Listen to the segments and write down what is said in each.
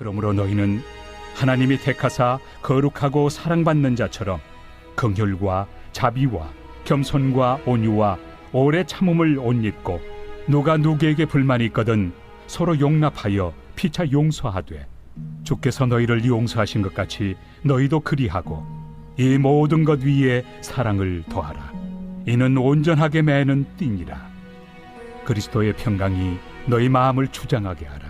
그러므로 너희는 하나님이 택하사 거룩하고 사랑받는 자처럼 긍휼과 자비와 겸손과 온유와 오래 참음을 옷 입고 누가 누구에게 불만이 있거든 서로 용납하여 피차 용서하되 주께서 너희를 용서하신 것 같이 너희도 그리하고 이 모든 것 위에 사랑을 더하라. 이는 온전하게 매는 띠니라. 그리스도의 평강이 너희 마음을 주장하게 하라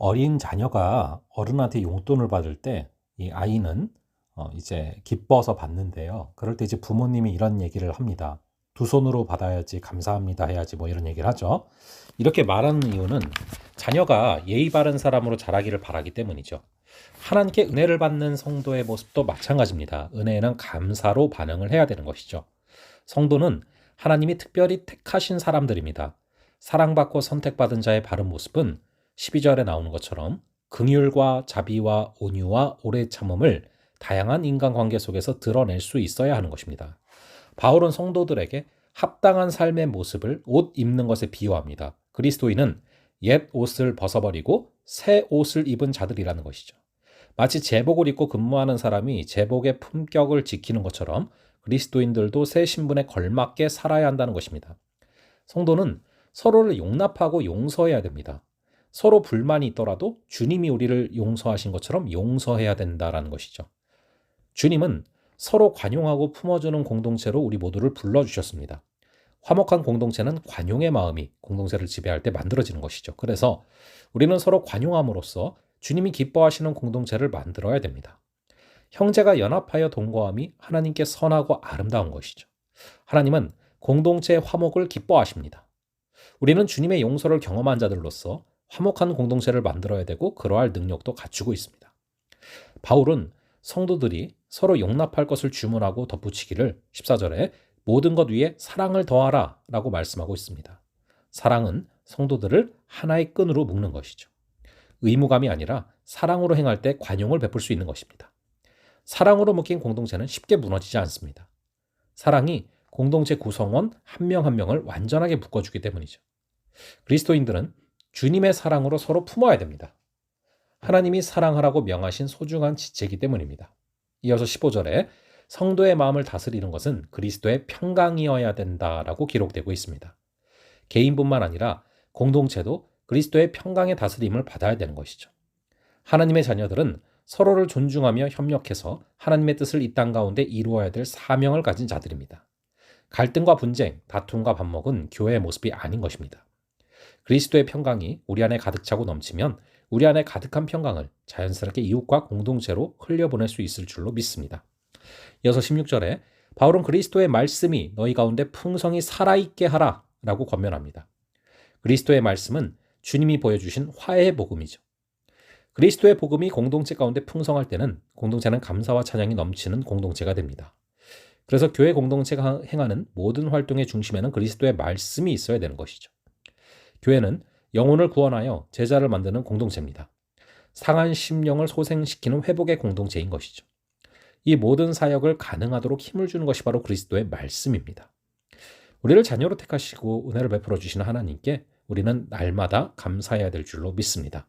어린 자녀가 어른한테 용돈을 받을 때 이 아이는 어 이제 기뻐서 받는데요. 그럴 때 이제 부모님이 이런 얘기를 합니다. 두 손으로 받아야지 감사합니다 해야지 뭐 이런 얘기를 하죠. 이렇게 말하는 이유는 자녀가 예의 바른 사람으로 자라기를 바라기 때문이죠. 하나님께 은혜를 받는 성도의 모습도 마찬가지입니다. 은혜에는 감사로 반응을 해야 되는 것이죠. 성도는 하나님이 특별히 택하신 사람들입니다. 사랑받고 선택받은 자의 바른 모습은 12절에 나오는 것처럼 긍휼과 자비와 온유와 오래 참음을 다양한 인간관계 속에서 드러낼 수 있어야 하는 것입니다. 바울은 성도들에게 합당한 삶의 모습을 옷 입는 것에 비유합니다. 그리스도인은 옛 옷을 벗어버리고 새 옷을 입은 자들이라는 것이죠. 마치 제복을 입고 근무하는 사람이 제복의 품격을 지키는 것처럼 그리스도인들도 새 신분에 걸맞게 살아야 한다는 것입니다. 성도는 서로를 용납하고 용서해야 됩니다. 서로 불만이 있더라도 주님이 우리를 용서하신 것처럼 용서해야 된다라는 것이죠. 주님은 서로 관용하고 품어주는 공동체로 우리 모두를 불러주셨습니다. 화목한 공동체는 관용의 마음이 공동체를 지배할 때 만들어지는 것이죠. 그래서 우리는 서로 관용함으로써 주님이 기뻐하시는 공동체를 만들어야 됩니다. 형제가 연합하여 동거함이 하나님께 선하고 아름다운 것이죠. 하나님은 공동체의 화목을 기뻐하십니다. 우리는 주님의 용서를 경험한 자들로서 화목한 공동체를 만들어야 되고 그러할 능력도 갖추고 있습니다. 바울은 성도들이 서로 용납할 것을 주문하고 덧붙이기를 14절에 모든 것 위에 사랑을 더하라 라고 말씀하고 있습니다. 사랑은 성도들을 하나의 끈으로 묶는 것이죠. 의무감이 아니라 사랑으로 행할 때 관용을 베풀 수 있는 것입니다. 사랑으로 묶인 공동체는 쉽게 무너지지 않습니다. 사랑이 공동체 구성원 한 명한 명을 완전하게 묶어주기 때문이죠. 그리스도인들은 주님의 사랑으로 서로 품어야 됩니다. 하나님이 사랑하라고 명하신 소중한 지체이기 때문입니다. 이어서 15절에 성도의 마음을 다스리는 것은 그리스도의 평강이어야 된다라고 기록되고 있습니다. 개인뿐만 아니라 공동체도 그리스도의 평강의 다스림을 받아야 되는 것이죠. 하나님의 자녀들은 서로를 존중하며 협력해서 하나님의 뜻을 이 땅 가운데 이루어야 될 사명을 가진 자들입니다. 갈등과 분쟁, 다툼과 반목은 교회의 모습이 아닌 것입니다. 그리스도의 평강이 우리 안에 가득 차고 넘치면 우리 안에 가득한 평강을 자연스럽게 이웃과 공동체로 흘려보낼 수 있을 줄로 믿습니다. 이어서 16절에 바울은 그리스도의 말씀이 너희 가운데 풍성히 살아있게 하라 라고 권면합니다. 그리스도의 말씀은 주님이 보여주신 화해의 복음이죠. 그리스도의 복음이 공동체 가운데 풍성할 때는 공동체는 감사와 찬양이 넘치는 공동체가 됩니다. 그래서 교회 공동체가 행하는 모든 활동의 중심에는 그리스도의 말씀이 있어야 되는 것이죠. 교회는 영혼을 구원하여 제자를 만드는 공동체입니다. 상한 심령을 소생시키는 회복의 공동체인 것이죠. 이 모든 사역을 가능하도록 힘을 주는 것이 바로 그리스도의 말씀입니다. 우리를 자녀로 택하시고 은혜를 베풀어 주시는 하나님께 우리는 날마다 감사해야 될 줄로 믿습니다.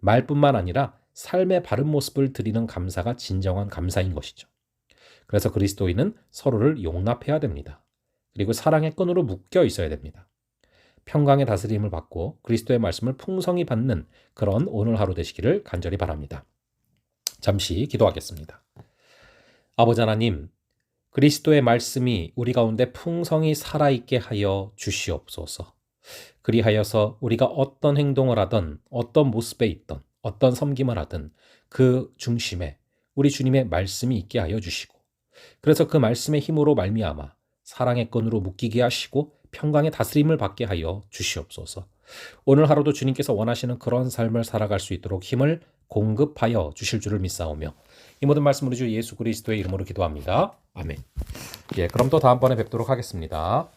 말뿐만 아니라 삶의 바른 모습을 드리는 감사가 진정한 감사인 것이죠. 그래서 그리스도인은 서로를 용납해야 됩니다. 그리고 사랑의 끈으로 묶여 있어야 됩니다. 평강의 다스림을 받고 그리스도의 말씀을 풍성히 받는 그런 오늘 하루 되시기를 간절히 바랍니다. 잠시 기도하겠습니다. 아버지 하나님, 그리스도의 말씀이 우리 가운데 풍성히 살아있게 하여 주시옵소서. 그리하여서 우리가 어떤 행동을 하든 어떤 모습에 있든 어떤 섬김을 하든 그 중심에 우리 주님의 말씀이 있게 하여 주시고 그래서 그 말씀의 힘으로 말미암아 사랑의 끈으로 묶이게 하시고 평강의 다스림을 받게 하여 주시옵소서. 오늘 하루도 주님께서 원하시는 그런 삶을 살아갈 수 있도록 힘을 공급하여 주실 줄을 믿사오며 이 모든 말씀 우리 주 예수 그리스도의 이름으로 기도합니다. 아멘. 예, 그럼 또 다음번에 뵙도록 하겠습니다.